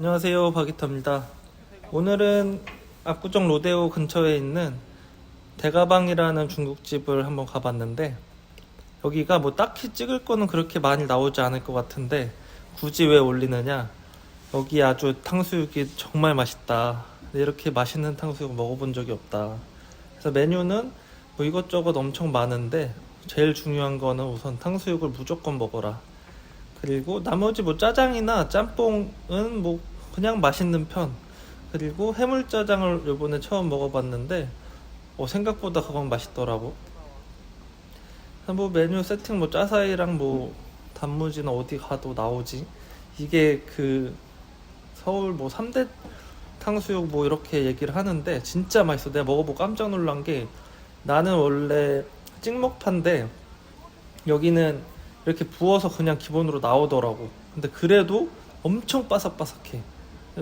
안녕하세요 바기터입니다. 오늘은 압구정 로데오 근처에 있는 대가방이라는 중국집을 한번 가봤는데 여기가 뭐 딱히 찍을 거는 그렇게 많이 나오지 않을 것 같은데 굳이 왜 올리느냐? 여기 아주 탕수육이 정말 맛있다. 이렇게 맛있는 탕수육 먹어본 적이 없다. 그래서 메뉴는 뭐 이것저것 엄청 많은데 제일 중요한 거는 우선 탕수육을 무조건 먹어라. 그리고 나머지 뭐 짜장이나 짬뽕은 뭐 그냥 맛있는 편. 그리고 해물짜장을 요번에 처음 먹어봤는데 어, 생각보다 그건 맛있더라고. 뭐 메뉴 세팅 뭐 짜사이랑 뭐 단무지는 어디 가도 나오지. 이게 그 서울 뭐 3대 탕수육 뭐 이렇게 얘기를 하는데 진짜 맛있어. 내가 먹어보고 깜짝 놀란 게 나는 원래 찍먹파인데 여기는 이렇게 부어서 그냥 기본으로 나오더라고. 근데 그래도 엄청 바삭바삭해.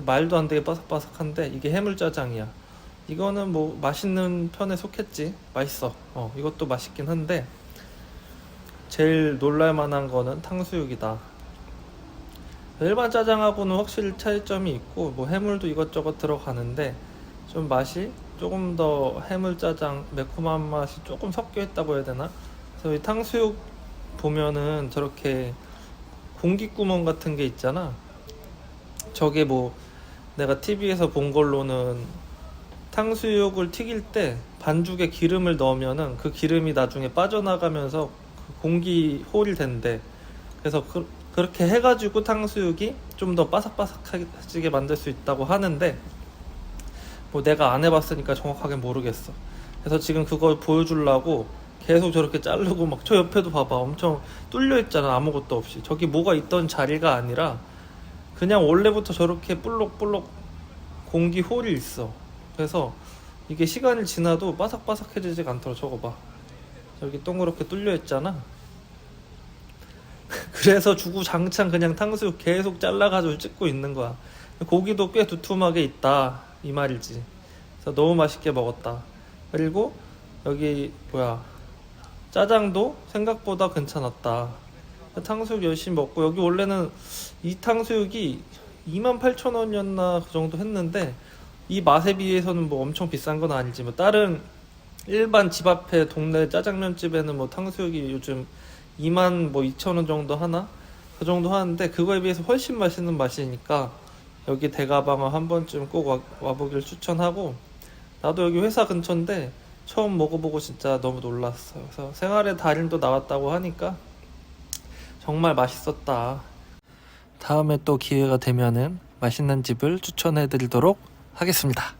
말도 안 되게 바삭바삭한데 이게 해물짜장이야. 이거는 뭐 맛있는 편에 속했지. 맛있어. 어, 이것도 맛있긴 한데 제일 놀랄만한 거는 탕수육이다. 일반 짜장하고는 확실히 차이점이 있고 뭐 해물도 이것저것 들어가는데 좀 맛이 조금 더 해물 짜장 매콤한 맛이 조금 섞여 있다고 해야 되나? 그래서 이 탕수육 보면은 저렇게 공기 구멍 같은 게 있잖아. 저게 뭐 내가 TV에서 본 걸로는 탕수육을 튀길 때 반죽에 기름을 넣으면은 그 기름이 나중에 빠져나가면서 그 공기 홀이 된대. 그래서 그, 그렇게 해가지고 탕수육이 좀 더 바삭바삭하게 만들 수 있다고 하는데 뭐 내가 안 해봤으니까 정확하게 모르겠어. 그래서 지금 그걸 보여주려고 계속 저렇게 자르고 막 저 옆에도 봐봐 엄청 뚫려 있잖아 아무것도 없이 저기 뭐가 있던 자리가 아니라 그냥 원래부터 저렇게 볼록볼록 공기 홀이 있어. 그래서 이게 시간이 지나도 바삭바삭해지지가 않더라 저거 봐. 저기 동그랗게 뚫려 있잖아. 그래서 주구장창 그냥 탕수육 계속 잘라가지고 찍고 있는 거야. 고기도 꽤 두툼하게 있다 이 말이지. 그래서 너무 맛있게 먹었다. 그리고 여기 뭐야? 짜장도 생각보다 괜찮았다. 탕수육 열심히 먹고 여기 원래는 이 탕수육이 28,000원이었나 그 정도 했는데 이 맛에 비해서는 뭐 엄청 비싼 건 아니지 뭐 다른 일반 집 앞에 동네 짜장면 집에는 뭐 탕수육이 요즘 2만 뭐 2,000원 정도 하나 그 정도 하는데 그거에 비해서 훨씬 맛있는 맛이니까 여기 대가방어 한 번쯤 꼭 와, 와보길 추천하고 나도 여기 회사 근처인데 처음 먹어보고 진짜 너무 놀랐어. 그래서 생활의 달인도 나왔다고 하니까 정말 맛있었다. 다음에 또 기회가 되면은 맛있는 집을 추천해 드리도록 하겠습니다.